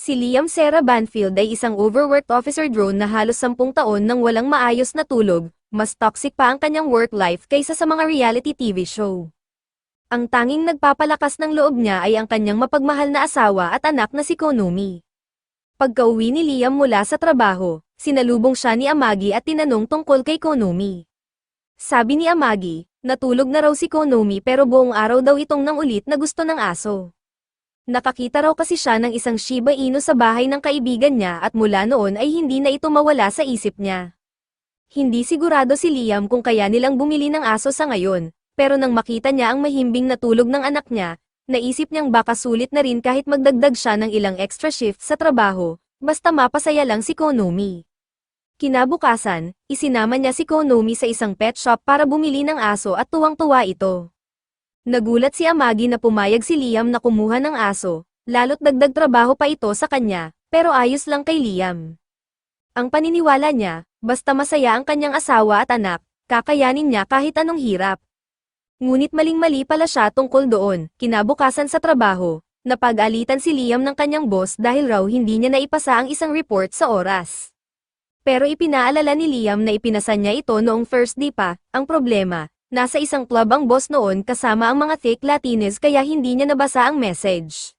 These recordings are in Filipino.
Si Liam Sarah Banfield ay isang overworked officer drone na halos sampung taon nang walang maayos na tulog, mas toxic pa ang kanyang work life kaysa sa mga reality TV show. Ang tanging nagpapalakas ng loob niya ay ang kanyang mapagmahal na asawa at anak na si Konumi. Pagka-uwi ni Liam mula sa trabaho, sinalubong siya ni Amagi at tinanong tungkol kay Konumi. Sabi ni Amagi, natulog na raw si Konumi pero buong araw daw itong nang ulit na gusto ng aso. Nakakita raw kasi siya ng isang Shiba Inu sa bahay ng kaibigan niya at mula noon ay hindi na ito mawala sa isip niya. Hindi sigurado si Liam kung kaya nilang bumili ng aso sa ngayon, pero nang makita niya ang mahimbing na tulog ng anak niya, naisip niyang baka sulit na rin kahit magdagdag siya ng ilang extra shift sa trabaho, basta mapasaya lang si Konumi. Kinabukasan, isinama niya si Konumi sa isang pet shop para bumili ng aso at tuwang-tuwa ito. Nagulat si Amagi na pumayag si Liam na kumuha ng aso, lalo't dagdag trabaho pa ito sa kanya, pero ayos lang kay Liam. Ang paniniwala niya, basta masaya ang kanyang asawa at anak, kakayanin niya kahit anong hirap. Ngunit maling-mali pala siya tungkol doon, kinabukasan sa trabaho, napag-alitan si Liam ng kanyang boss dahil raw hindi niya naipasa ang isang report sa oras. Pero ipinaalala ni Liam na ipinasa niya ito noong first day pa, ang problema, nasa isang club ang boss noon kasama ang mga thick Latines kaya hindi niya nabasa ang message.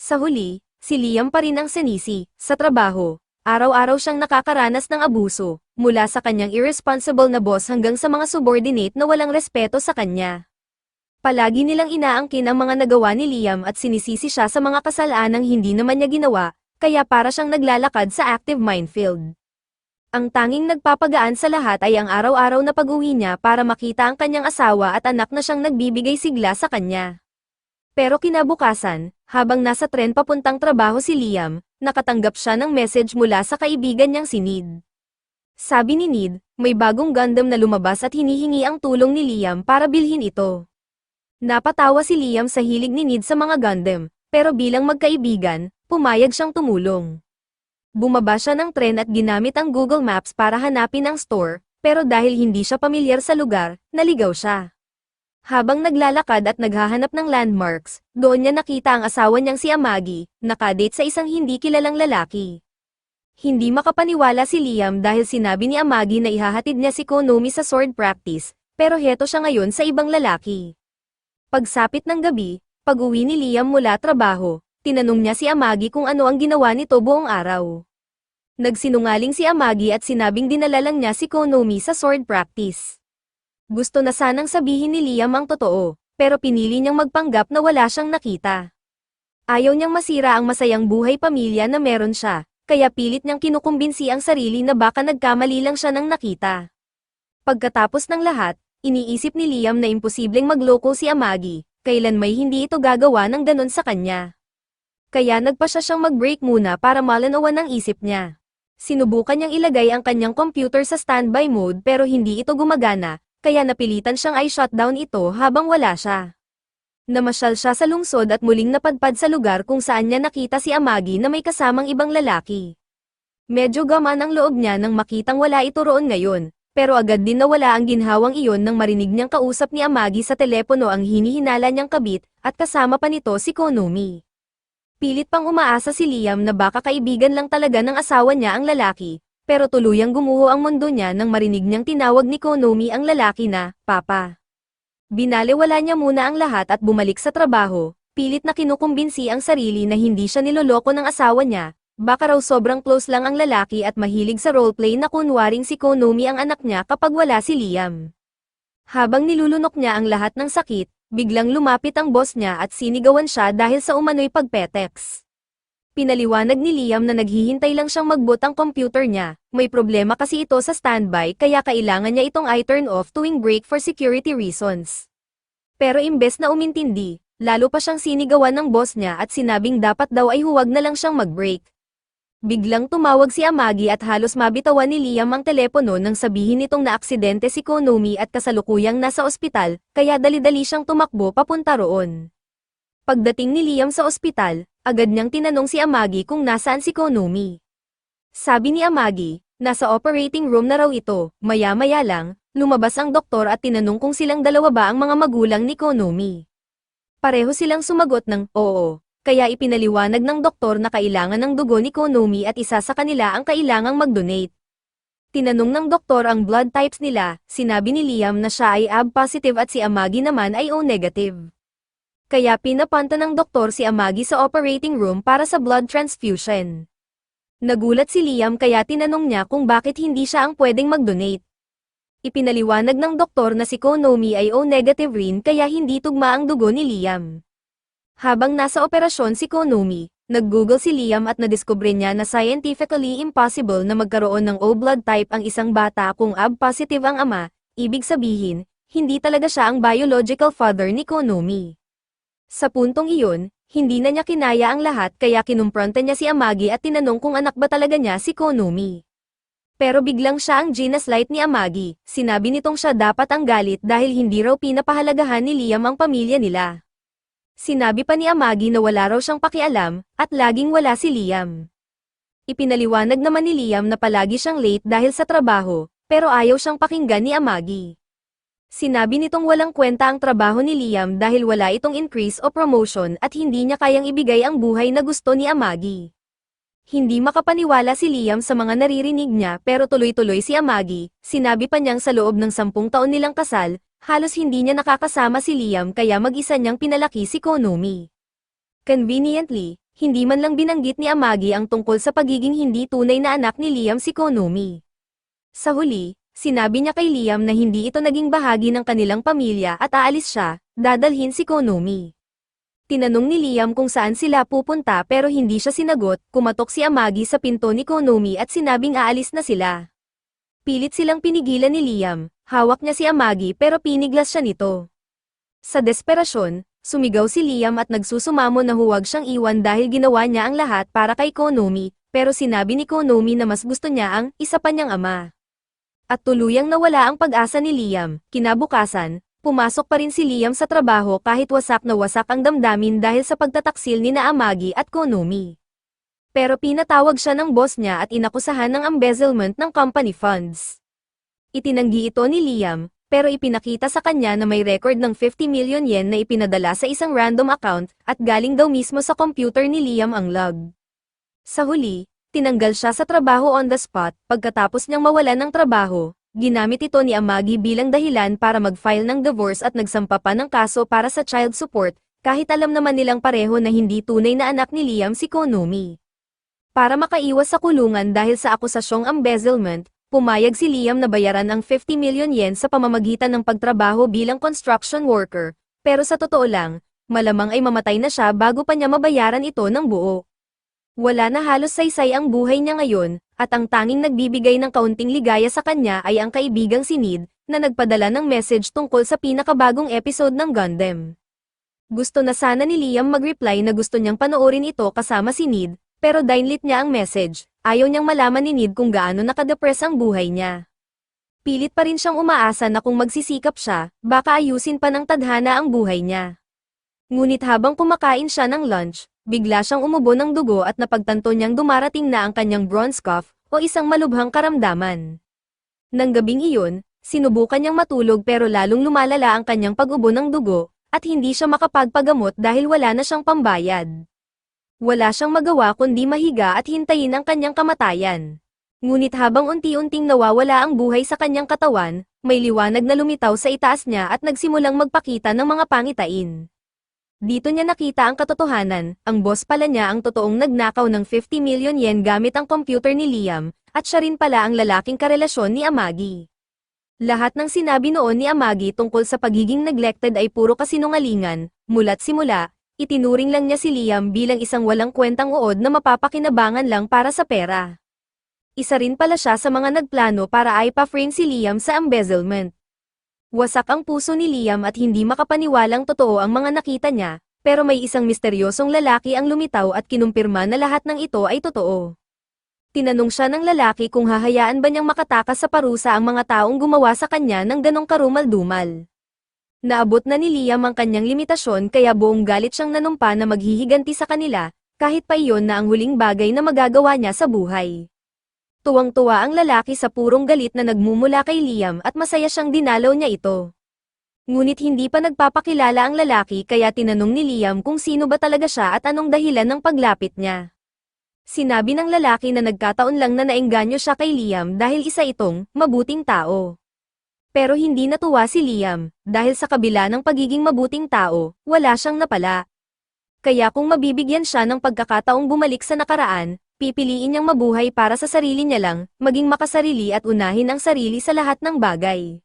Sa huli, si Liam pa rin ang sinisi, sa trabaho, araw-araw siyang nakakaranas ng abuso, mula sa kanyang irresponsible na boss hanggang sa mga subordinate na walang respeto sa kanya. Palagi nilang inaangkin ang mga nagawa ni Liam at sinisisi siya sa mga kasalanang hindi naman niya ginawa, kaya para siyang naglalakad sa active minefield. Ang tanging nagpapagaan sa lahat ay ang araw-araw na pag-uwi niya para makita ang kanyang asawa at anak na siyang nagbibigay sigla sa kanya. Pero kinabukasan, habang nasa tren papuntang trabaho si Liam, nakatanggap siya ng message mula sa kaibigan niyang si Nid. Sabi ni Nid, may bagong Gundam na lumabas at hinihingi ang tulong ni Liam para bilhin ito. Napatawa si Liam sa hilig ni Nid sa mga Gundam, pero bilang magkaibigan, pumayag siyang tumulong. Bumaba siya ng tren at ginamit ang Google Maps para hanapin ang store, pero dahil hindi siya pamilyar sa lugar, naligaw siya. Habang naglalakad at naghahanap ng landmarks, doon niya nakita ang asawa niyang si Amagi, nakadate sa isang hindi kilalang lalaki. Hindi makapaniwala si Liam dahil sinabi ni Amagi na ihahatid niya si Konomi sa sword practice, pero heto siya ngayon sa ibang lalaki. Pagsapit ng gabi, pag-uwi ni Liam mula trabaho, tinanong niya si Amagi kung ano ang ginawa nito buong araw. Nagsinungaling si Amagi at sinabing dinala lang niya si Konomi sa sword practice. Gusto na sanang sabihin ni Liam ang totoo, pero pinili niyang magpanggap na wala siyang nakita. Ayaw niyang masira ang masayang buhay pamilya na meron siya, kaya pilit niyang kinukumbinsi ang sarili na baka nagkamali lang siya ng nakita. Pagkatapos ng lahat, iniisip ni Liam na imposibleng magloko si Amagi, kailan may hindi ito gagawa ng ganon sa kanya. Kaya nagpa siya siyang mag-break muna para malanawan ang isip niya. Sinubukan niyang ilagay ang kanyang computer sa standby mode pero hindi ito gumagana, kaya napilitan siyang i-shutdown ito habang wala siya. Namasyal siya sa lungsod at muling napadpad sa lugar kung saan niya nakita si Amagi na may kasamang ibang lalaki. Medyo gaman ang loob niya nang makitang wala ito roon ngayon, pero agad din nawala ang ginhawang iyon nang marinig niyang kausap ni Amagi sa telepono ang hinihinala niyang kabit, at kasama pa nito si Konomi. Pilit pang umaasa si Liam na baka kaibigan lang talaga ng asawa niya ang lalaki, pero tuluyang gumuho ang mundo niya nang marinig niyang tinawag ni Konomi ang lalaki na, Papa. Binalewala niya muna ang lahat at bumalik sa trabaho, pilit na kinukumbinsi ang sarili na hindi siya niloloko ng asawa niya, baka raw sobrang close lang ang lalaki at mahilig sa roleplay na kunwaring si Konomi ang anak niya kapag wala si Liam. Habang nilulunok niya ang lahat ng sakit, biglang lumapit ang boss niya at sinigawan siya dahil sa umano'y pagpetex. Pinaliwanag ni Liam na naghihintay lang siyang magboot ang computer niya, may problema kasi ito sa standby kaya kailangan niya itong i-turn off tuwing break for security reasons. Pero imbes na umintindi, lalo pa siyang sinigawan ng boss niya at sinabing dapat daw ay huwag na lang siyang mag-break. Biglang tumawag si Amagi at halos mabitawan ni Liam ang telepono nang sabihin nitong naaksidente si Konomi at kasalukuyang nasa ospital, kaya dali-dali siyang tumakbo papunta roon. Pagdating ni Liam sa ospital, agad niyang tinanong si Amagi kung nasaan si Konomi. Sabi ni Amagi, nasa operating room na raw ito, maya-maya lang, lumabas ang doktor at tinanong kung silang dalawa ba ang mga magulang ni Konomi. Pareho silang sumagot ng, oo, kaya ipinaliwanag ng doktor na kailangan ng dugo ni Konomi at isa sa kanila ang kailangang mag-donate. Tinanong ng doktor ang blood types nila, sinabi ni Liam na siya ay AB positive at si Amagi naman ay O negative. Kaya pinapunta ng doktor si Amagi sa operating room para sa blood transfusion. Nagulat si Liam kaya tinanong niya kung bakit hindi siya ang pwedeng mag-donate. Ipinaliwanag ng doktor na si Konomi ay O negative rin kaya hindi tugma ang dugo ni Liam. Habang nasa operasyon si Konomi, nag-google si Liam at nadiskubre niya na scientifically impossible na magkaroon ng O blood type ang isang bata kung AB positive ang ama, ibig sabihin, hindi talaga siya ang biological father ni Konomi. Sa puntong iyon, hindi na niya kinaya ang lahat kaya kinumpronta niya si Amagi at tinanong kung anak ba talaga niya si Konomi. Pero biglang siya ang ginaslight ni Amagi, sinabi nitong siya dapat ang galit dahil hindi raw pinapahalagahan ni Liam ang pamilya nila. Sinabi pa ni Amagi na wala raw siyang pakialam, at laging wala si Liam. Ipinaliwanag naman ni Liam na palagi siyang late dahil sa trabaho, pero ayaw siyang pakinggan ni Amagi. Sinabi nitong walang kwenta ang trabaho ni Liam dahil wala itong increase o promotion at hindi niya kayang ibigay ang buhay na gusto ni Amagi. Hindi makapaniwala si Liam sa mga naririnig niya pero tuloy-tuloy si Amagi, sinabi pa niyang sa loob ng sampung taon nilang kasal, halos hindi niya nakakasama si Liam kaya mag-isa niyang pinalaki si Konomi. Conveniently, hindi man lang binanggit ni Amagi ang tungkol sa pagiging hindi tunay na anak ni Liam si Konomi. Sa huli, sinabi niya kay Liam na hindi ito naging bahagi ng kanilang pamilya at aalis siya, dadalhin si Konomi. Tinanong ni Liam kung saan sila pupunta pero hindi siya sinagot, kumatok si Amagi sa pinto ni Konomi at sinabing aalis na sila. Pilit silang pinigilan ni Liam, hawak niya si Amagi pero piniglas siya nito. Sa desperasyon, sumigaw si Liam at nagsusumamo na huwag siyang iwan dahil ginawa niya ang lahat para kay Konomi, pero sinabi ni Konomi na mas gusto niya ang isa pa niyang ama. At tuluyang nawala ang pag-asa ni Liam, kinabukasan, pumasok pa rin si Liam sa trabaho kahit wasak na wasak ang damdamin dahil sa pagtataksil ni na Amagi at Konomi. Pero pinatawag siya ng boss niya at inakusahan ng embezzlement ng company funds. Itinanggi ito ni Liam, pero ipinakita sa kanya na may record ng 50 million yen na ipinadala sa isang random account at galing daw mismo sa computer ni Liam ang log. Sa huli, tinanggal siya sa trabaho on the spot pagkatapos niyang mawalan ng trabaho. Ginamit ito ni Amagi bilang dahilan para mag-file ng divorce at nagsampa pa ng kaso para sa child support, kahit alam naman nilang pareho na hindi tunay na anak ni Liam si Konomi. Para makaiwas sa kulungan dahil sa akusasyong embezzlement, pumayag si Liam na bayaran ang 50 million yen sa pamamagitan ng pagtrabaho bilang construction worker, pero sa totoo lang, malamang ay mamatay na siya bago pa niya mabayaran ito ng buo. Wala na halos saysay ang buhay niya ngayon, at ang tanging nagbibigay ng kaunting ligaya sa kanya ay ang kaibigang si Nid, na nagpadala ng message tungkol sa pinakabagong episode ng Gundam. Gusto na sana ni Liam mag-reply na gusto niyang panoorin ito kasama si Nid, pero dinlit niya ang message, ayaw niyang malaman ni Nid kung gaano nakadepress ang buhay niya. Pilit pa rin siyang umaasa na kung magsisikap siya, baka ayusin pa ng tadhana ang buhay niya. Ngunit habang kumakain siya ng lunch, bigla siyang umubo ng dugo at napagtanto niyang dumarating na ang kanyang bronze cough, o isang malubhang karamdaman. Nang gabing iyon, sinubukan niyang matulog pero lalong lumalala ang kanyang pag-ubo ng dugo, at hindi siya makapagpagamot dahil wala na siyang pambayad. Wala siyang magawa kundi mahiga at hintayin ang kanyang kamatayan. Ngunit habang unti-unting nawawala ang buhay sa kanyang katawan, may liwanag na lumitaw sa itaas niya at nagsimulang magpakita ng mga pangitain. Dito niya nakita ang katotohanan, ang boss pala niya ang totoong nagnakaw ng 50 million yen gamit ang computer ni Liam, at siya rin pala ang lalaking karelasyon ni Amagi. Lahat ng sinabi noon ni Amagi tungkol sa pagiging neglected ay puro kasinungalingan, mula't simula, itinuring lang niya si Liam bilang isang walang kwentang uod na mapapakinabangan lang para sa pera. Isa rin pala siya sa mga nagplano para ipa-frame si Liam sa embezzlement. Wasak ang puso ni Liam at hindi makapaniwalang totoo ang mga nakita niya, pero may isang misteryosong lalaki ang lumitaw at kinumpirma na lahat ng ito ay totoo. Tinanong siya ng lalaki kung hahayaan ba niyang makatakas sa parusa ang mga taong gumawa sa kanya ng ganong karumal-dumal. Naabot na ni Liam ang kanyang limitasyon kaya buong galit siyang nanumpa na maghihiganti sa kanila, kahit pa iyon na ang huling bagay na magagawa niya sa buhay. Tuwang-tuwa ang lalaki sa purong galit na nagmumula kay Liam at masaya siyang dinalaw niya ito. Ngunit hindi pa nagpapakilala ang lalaki kaya tinanong ni Liam kung sino ba talaga siya at anong dahilan ng paglapit niya. Sinabi ng lalaki na nagkataon lang na naengganyo siya kay Liam dahil isa itong mabuting tao. Pero hindi natuwa si Liam, dahil sa kabila ng pagiging mabuting tao, wala siyang napala. Kaya kung mabibigyan siya ng pagkakataong bumalik sa nakaraan, pipiliin niyang mabuhay para sa sarili niya lang, maging makasarili at unahin ang sarili sa lahat ng bagay.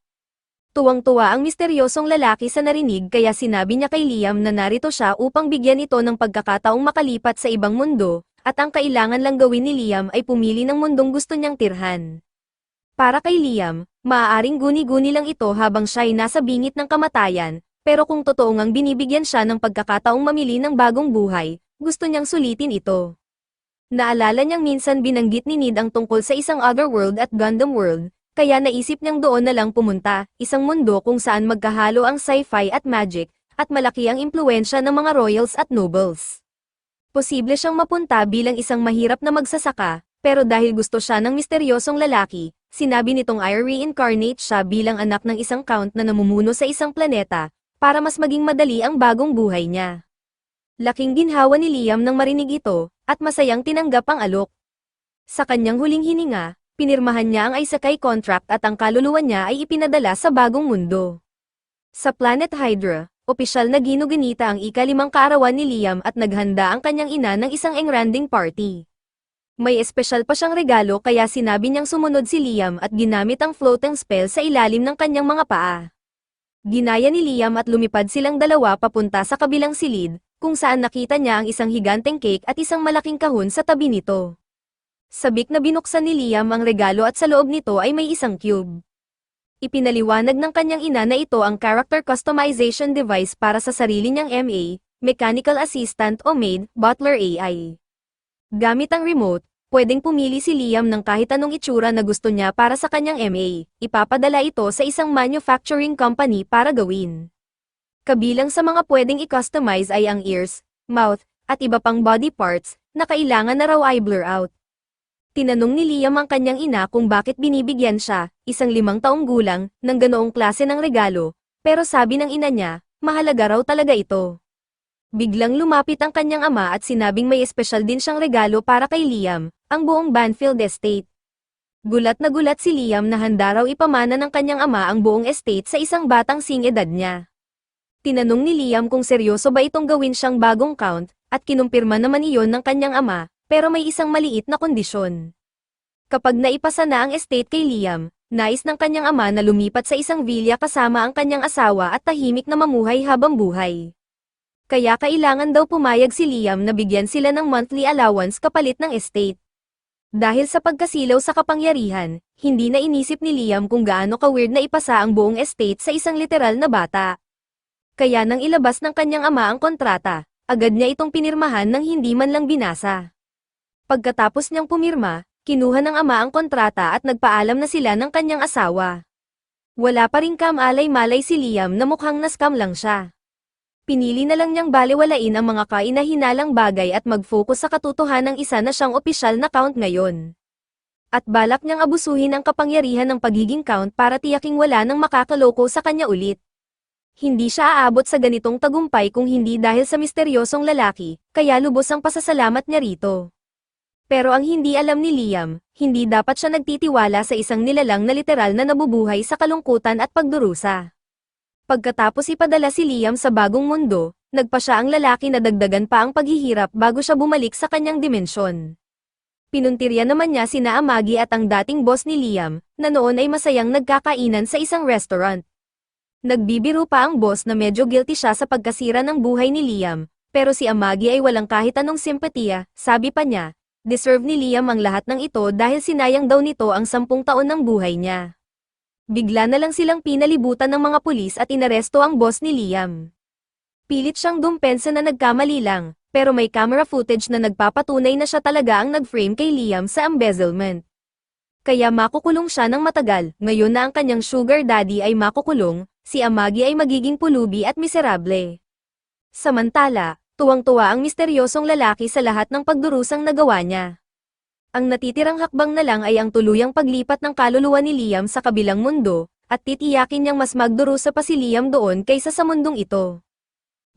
Tuwang-tuwa ang misteryosong lalaki sa narinig kaya sinabi niya kay Liam na narito siya upang bigyan ito ng pagkakataong makalipat sa ibang mundo, at ang kailangan lang gawin ni Liam ay pumili ng mundong gusto niyang tirhan. Para kay Liam, maaaring guni-guni lang ito habang siya ay nasa bingit ng kamatayan, pero kung totoo ngang binibigyan siya ng pagkakataong mamili ng bagong buhay, gusto niyang sulitin ito. Naalala niyang minsan binanggit ni Nid ang tungkol sa isang otherworld at Gundam World, kaya naisip niyang doon na lang pumunta, isang mundo kung saan magkahalo ang sci-fi at magic, at malaki ang impluensya ng mga royals at nobles. Posible siyang mapunta bilang isang mahirap na magsasaka, pero dahil gusto siya ng misteryosong lalaki, sinabi nitong i-reincarnate siya bilang anak ng isang count na namumuno sa isang planeta, para mas maging madali ang bagong buhay niya. Laking ginhawa ni Liam nang marinig ito, at masayang tinanggap ang alok. Sa kanyang huling hininga, pinirmahan niya ang Isekai contract at ang kaluluwa niya ay ipinadala sa bagong mundo. Sa Planet Hydra, opisyal na ginuginita ang ikalimang kaarawan ni Liam at naghanda ang kanyang ina ng isang engranding party. May espesyal pa siyang regalo kaya sinabi niyang sumunod si Liam at ginamit ang floating spell sa ilalim ng kanyang mga paa. Ginaya ni Liam at lumipad silang dalawa papunta sa kabilang silid, kung saan nakita niya ang isang higanteng cake at isang malaking kahon sa tabi nito. Sabik na binuksan ni Liam ang regalo at sa loob nito ay may isang cube. Ipinaliwanag ng kanyang ina na ito ang character customization device para sa sarili niyang MA, Mechanical Assistant o MAID, Butler AI. Gamit ang remote, pwedeng pumili si Liam ng kahit anong itsura na gusto niya para sa kanyang MA, ipapadala ito sa isang manufacturing company para gawin. Kabilang sa mga pwedeng i-customize ay ang ears, mouth, at iba pang body parts, na kailangan na raw ay blur out. Tinanong ni Liam ang kanyang ina kung bakit binibigyan siya, isang limang taong gulang, ng ganoong klase ng regalo, pero sabi ng ina niya, mahalaga raw talaga ito. Biglang lumapit ang kanyang ama at sinabing may espesyal din siyang regalo para kay Liam, ang buong Banfield Estate. Gulat na gulat si Liam na handa raw ipamana ng kanyang ama ang buong estate sa isang batang sing edad niya. Tinanong ni Liam kung seryoso ba itong gawin siyang bagong count, at kinumpirma naman iyon ng kanyang ama, pero may isang maliit na kondisyon. Kapag naipasa na ang estate kay Liam, nais ng kanyang ama na lumipat sa isang villa kasama ang kanyang asawa at tahimik na mamuhay habang buhay. Kaya kailangan daw pumayag si Liam na bigyan sila ng monthly allowance kapalit ng estate. Dahil sa pagkasilaw sa kapangyarihan, hindi na inisip ni Liam kung gaano ka-weird na ipasa ang buong estate sa isang literal na bata. Kaya nang ilabas ng kanyang ama ang kontrata, agad niya itong pinirmahan ng hindi man lang binasa. Pagkatapos niyang pumirma, kinuha ng ama ang kontrata at nagpaalam na sila ng kanyang asawa. Wala pa rin kamalay-malay si Liam na mukhang naskam lang siya. Pinili na lang niyang baliwalain ang mga kainahinalang bagay at mag-focus sa katotohanan ng isa na siyang opisyal na count ngayon. At balak niyang abusuhin ang kapangyarihan ng pagiging count para tiyaking wala nang makakaloko sa kanya ulit. Hindi siya aabot sa ganitong tagumpay kung hindi dahil sa misteryosong lalaki, kaya lubos ang pasasalamat niya rito. Pero ang hindi alam ni Liam, hindi dapat siya nagtitiwala sa isang nilalang na literal na nabubuhay sa kalungkutan at pagdurusa. Pagkatapos ipadala si Liam sa bagong mundo, nagpa siya ang lalaki na dagdagan pa ang paghihirap bago siya bumalik sa kanyang dimensyon. Pinuntirya naman niya sina Amagi at ang dating boss ni Liam, na noon ay masayang nagkakainan sa isang restaurant. Nagbibiro pa ang boss na medyo guilty siya sa pagkasira ng buhay ni Liam, pero si Amagi ay walang kahit anong simpatiya, sabi pa niya, Deserve ni Liam ang lahat ng ito dahil sinayang daw nito ang sampung taon ng buhay niya. Bigla na lang silang pinalibutan ng mga pulis at inaresto ang boss ni Liam. Pilit siyang dumpensa na nagkamali lang, pero may camera footage na nagpapatunay na siya talaga ang nag-frame kay Liam sa embezzlement. Kaya makukulong siya ng matagal, ngayon na ang kanyang sugar daddy ay makukulong, si Amagi ay magiging pulubi at miserable. Samantala, tuwang-tuwa ang misteryosong lalaki sa lahat ng pagdurusang nagawa niya. Ang natitirang hakbang na lang ay ang tuluyang paglipat ng kaluluwa ni Liam sa kabilang mundo, at titiyakin niyang mas magdurusa pa si Liam doon kaysa sa mundong ito.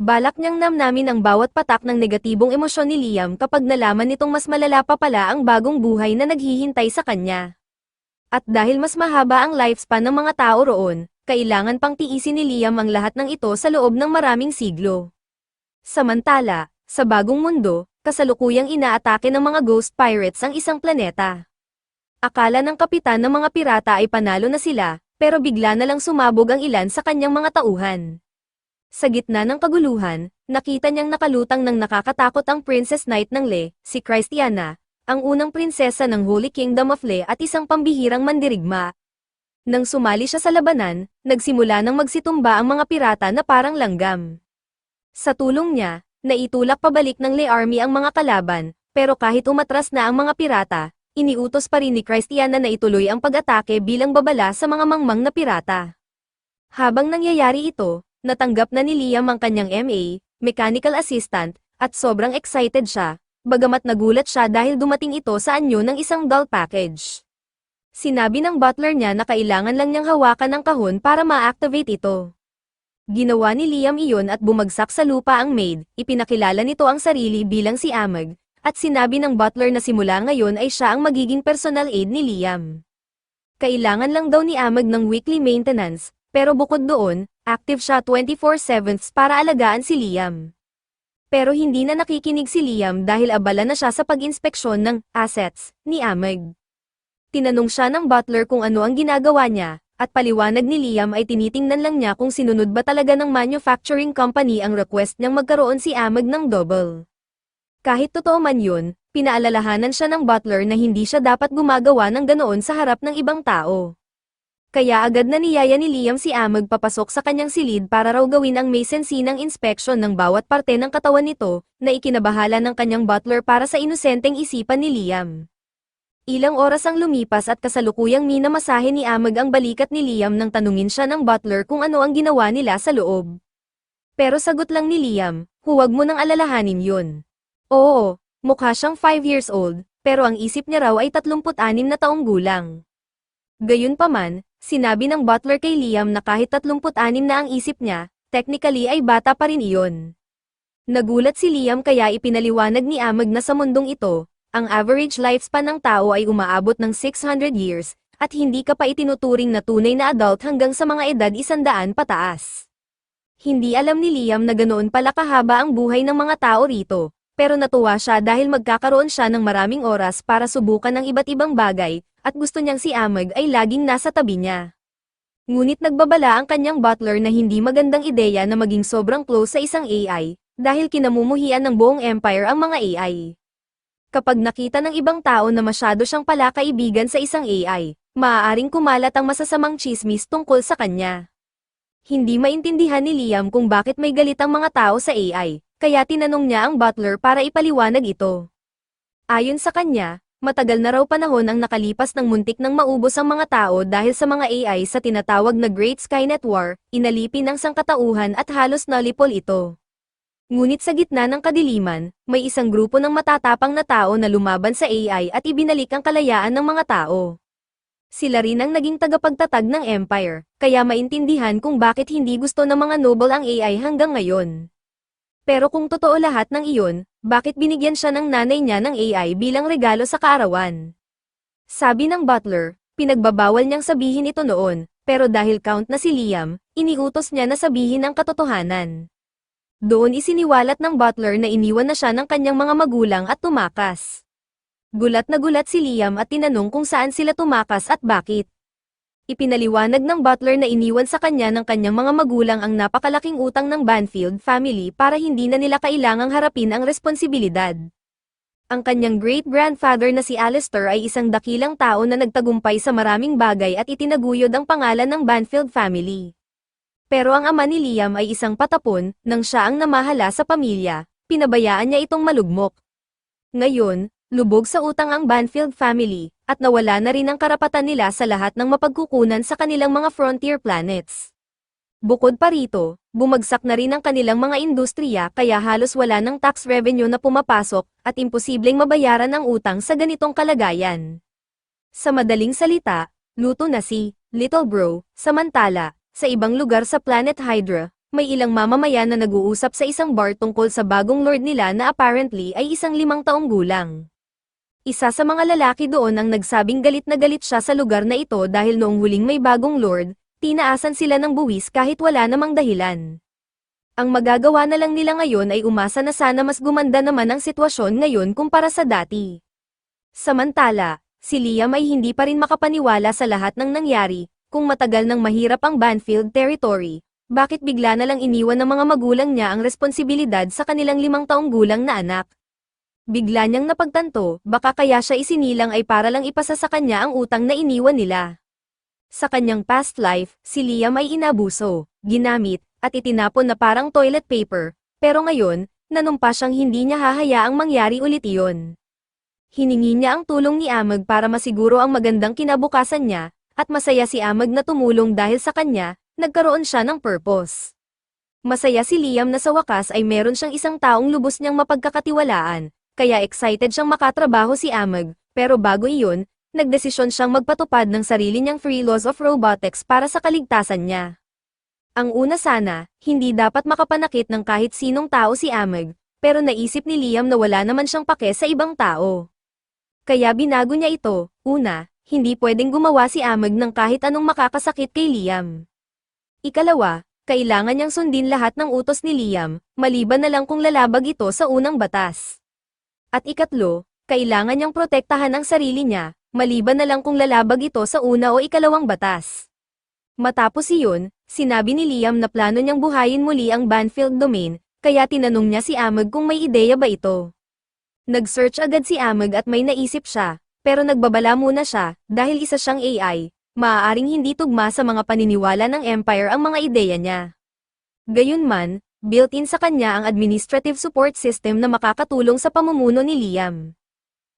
Balak niyang namnamin ang bawat patak ng negatibong emosyon ni Liam kapag nalaman nitong mas malala pa pala ang bagong buhay na naghihintay sa kanya. At dahil mas mahaba ang lifespan ng mga tao roon, kailangan pang tiisin ni Liam ang lahat ng ito sa loob ng maraming siglo. Samantala, sa bagong mundo, kasalukuyang inaatake ng mga ghost pirates ang isang planeta. Akala ng kapitan ng mga pirata ay panalo na sila, pero bigla na lang sumabog ang ilan sa kanyang mga tauhan. Sa gitna ng kaguluhan, nakita niyang nakalutang ng nakakatakot ang Princess Knight ng Le, si Christiana, ang unang prinsesa ng Holy Kingdom of Le at isang pambihirang mandirigma. Nang sumali siya sa labanan, nagsimula ng magsitumba ang mga pirata na parang langgam. Sa tulong niya, naitulak pabalik ng Le Army ang mga kalaban, pero kahit umatras na ang mga pirata, iniutos pa rin ni Christiana na ituloy ang pag-atake bilang babala sa mga mangmang na pirata. Habang nangyayari ito, natanggap na ni Liam ang kanyang MA, mechanical assistant, at sobrang excited siya, bagamat nagulat siya dahil dumating ito sa anyo ng isang doll package. Sinabi ng butler niya na kailangan lang niyang hawakan ang kahon para ma-activate ito. Ginawa ni Liam iyon at bumagsak sa lupa ang maid, ipinakilala nito ang sarili bilang si Amag, at sinabi ng butler na simula ngayon ay siya ang magiging personal aid ni Liam. Kailangan lang daw ni Amag ng weekly maintenance, pero bukod doon, active siya 24-7 para alagaan si Liam. Pero hindi na nakikinig si Liam dahil abala na siya sa pag-inspeksyon ng assets ni Amag. Tinanong siya ng butler kung ano ang ginagawa niya, at paliwanag ni Liam ay tinitingnan lang niya kung sinunod ba talaga ng manufacturing company ang request niyang magkaroon si Amag ng double. Kahit totoo man yun, pinaalalahanan siya ng butler na hindi siya dapat gumagawa ng ganoon sa harap ng ibang tao. Kaya agad na niyaya ni Liam si Amag papasok sa kanyang silid para raw gawin ang may sensinang inspeksyon ng bawat parte ng katawan nito, na ikinabahala ng kanyang butler para sa inosenteng isipan ni Liam. Ilang oras ang lumipas at kasalukuyang minamasahe ni Amag ang balikat ni Liam nang tanungin siya ng butler kung ano ang ginawa nila sa loob. Pero sagot lang ni Liam, huwag mo nang alalahanin yun. Oo, mukha siyang 5 years old, pero ang isip niya raw ay 36 na taong gulang. Gayunpaman, sinabi ng butler kay Liam na kahit 36 na ang isip niya, technically ay bata pa rin iyon. Nagulat si Liam kaya ipinaliwanag ni Amag na sa mundong ito, ang average lifespan ng tao ay umaabot ng 600 years, at hindi ka pa itinuturing na tunay na adult hanggang sa mga edad isandaan pataas. Hindi alam ni Liam na ganoon pala kahaba ang buhay ng mga tao rito, pero natuwa siya dahil magkakaroon siya ng maraming oras para subukan ng iba't ibang bagay, at gusto niyang si Amag ay laging nasa tabi niya. Ngunit nagbabala ang kanyang butler na hindi magandang ideya na maging sobrang close sa isang AI, dahil kinamumuhian ng buong empire ang mga AI. Kapag nakita ng ibang tao na masyado siyang pala kaibigan sa isang AI, maaaring kumalat ang masasamang chismis tungkol sa kanya. Hindi maintindihan ni Liam kung bakit may galit ang mga tao sa AI, kaya tinanong niya ang butler para ipaliwanag ito. Ayon sa kanya, matagal na raw panahon ang nakalipas ng muntik nang maubos ang mga tao dahil sa mga AI sa tinatawag na Great Skynet War, inalipin ang sangkatauhan at halos nalipol ito. Ngunit sa gitna ng kadiliman, may isang grupo ng matatapang na tao na lumaban sa AI at ibinalik ang kalayaan ng mga tao. Sila rin ang naging tagapagtatag ng empire, kaya maintindihan kung bakit hindi gusto ng mga noble ang AI hanggang ngayon. Pero kung totoo lahat ng iyon, bakit binigyan siya ng nanay niya ng AI bilang regalo sa kaarawan? Sabi ng butler, pinagbabawal niyang sabihin ito noon, pero dahil count na si Liam, iniutos niya na sabihin ang katotohanan. Doon isiniwalat ng butler na iniwan na siya ng kanyang mga magulang at tumakas. Gulat na gulat si Liam at tinanong kung saan sila tumakas at bakit. Ipinaliwanag ng butler na iniwan sa kanya ng kanyang mga magulang ang napakalaking utang ng Banfield family para hindi na nila kailangang harapin ang responsibilidad. Ang kanyang great-grandfather na si Alistair ay isang dakilang tao na nagtagumpay sa maraming bagay at itinaguyod ang pangalan ng Banfield family. Pero ang ama ni Liam ay isang patapon, nang siya ang namahala sa pamilya, pinabayaan niya itong malugmok. Ngayon, lubog sa utang ang Banfield family, at nawala na rin ang karapatan nila sa lahat ng mapagkukunan sa kanilang mga frontier planets. Bukod pa rito, bumagsak na rin ang kanilang mga industriya kaya halos wala ng tax revenue na pumapasok, at imposibleng mabayaran ang utang sa ganitong kalagayan. Sa madaling salita, luto na si Little bro, samantala, sa ibang lugar sa Planet Hydra, may ilang mamamayan na nag-uusap sa isang bar tungkol sa bagong lord nila na apparently ay isang limang taong gulang. Isa sa mga lalaki doon ang nagsabing galit na galit siya sa lugar na ito dahil noong huling may bagong lord, tinaasan sila ng buwis kahit wala namang dahilan. Ang magagawa na lang nila ngayon ay umasa na sana mas gumanda naman ang sitwasyon ngayon kumpara sa dati. Samantala, si Liam ay hindi pa rin makapaniwala sa lahat ng nangyari, kung matagal nang mahirap ang Banfield territory, bakit bigla na lang iniwan ng mga magulang niya ang responsibilidad sa kanilang limang taong gulang na anak? Bigla niyang napagtanto, baka kaya siya isinilang ay para lang ipasa sa kanya ang utang na iniwan nila. Sa kanyang past life, si Liam ay inabuso, ginamit, at itinapon na parang toilet paper, pero ngayon, nanumpa siyang hindi niya hahayaang mangyari ulit iyon. Hiningi niya ang tulong ni Amag para masiguro ang magandang kinabukasan niya, at masaya si Amag na tumulong dahil sa kanya, nagkaroon siya ng purpose. Masaya si Liam na sa wakas ay meron siyang isang taong lubos niyang mapagkakatiwalaan, kaya excited siyang makatrabaho si Amag, pero bago iyon, nagdesisyon siyang magpatupad ng sarili niyang three laws of robotics para sa kaligtasan niya. Ang una sana, hindi dapat makapanakit ng kahit sinong tao si Amag, pero naisip ni Liam na wala naman siyang pake sa ibang tao. Kaya binago niya ito, una, hindi pwedeng gumawa si Amag ng kahit anong makakasakit kay Liam. Ikalawa, kailangan niyang sundin lahat ng utos ni Liam, maliban na lang kung lalabag ito sa unang batas. At ikatlo, kailangan niyang protektahan ang sarili niya, maliban na lang kung lalabag ito sa una o ikalawang batas. Matapos iyon, sinabi ni Liam na plano niyang buhayin muli ang Banfield domain, kaya tinanong niya si Amag kung may ideya ba ito. Nag-search agad si Amag at may naisip siya, pero nagbabala muna siya, dahil isa siyang AI, maaaring hindi tugma sa mga paniniwala ng Empire ang mga ideya niya. Gayunman, built-in sa kanya ang administrative support system na makakatulong sa pamumuno ni Liam.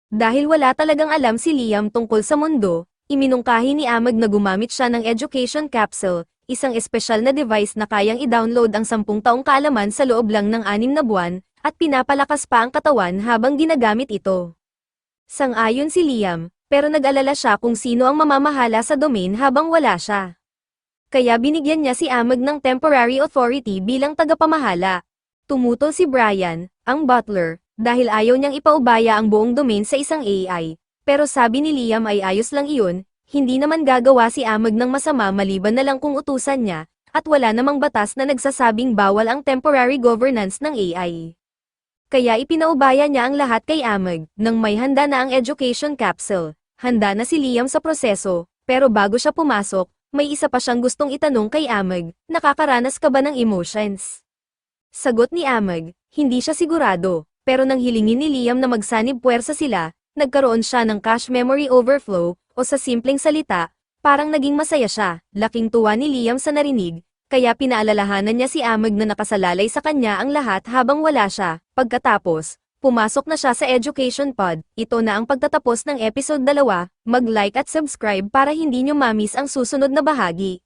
Dahil wala talagang alam si Liam tungkol sa mundo, iminungkahi ni Amag na gumamit siya ng education capsule, isang espesyal na device na kayang i-download ang sampung taong kaalaman sa loob lang ng anim na buwan, at pinapalakas pa ang katawan habang ginagamit ito. Sang-ayon si Liam, pero nag-alala siya kung sino ang mamamahala sa domain habang wala siya. Kaya binigyan niya si Amag ng temporary authority bilang tagapamahala. Tumutol si Brian, ang butler, dahil ayaw niyang ipaubaya ang buong domain sa isang AI. Pero sabi ni Liam ay ayos lang iyon, hindi naman gagawa si Amag ng masama maliban na lang kung utusan niya, at wala namang batas na nagsasabing bawal ang temporary governance ng AI. Kaya ipinaubaya niya ang lahat kay Amag, nang may handa na ang education capsule. Handa na si Liam sa proseso, pero bago siya pumasok, may isa pa siyang gustong itanong kay Amag, nakakaranas ka ba ng emotions? Sagot ni Amag, hindi siya sigurado, pero nang hilingin ni Liam na magsanib puwersa sila, nagkaroon siya ng cache memory overflow, o sa simpleng salita, parang naging masaya siya, laking tuwa ni Liam sa narinig, kaya pinaalalahanan niya si Amag na nakasalalay sa kanya ang lahat habang wala siya. Pagkatapos, pumasok na siya sa Education Pod. Ito na ang pagtatapos ng episode 2, mag-like at subscribe para hindi nyo mamis ang susunod na bahagi.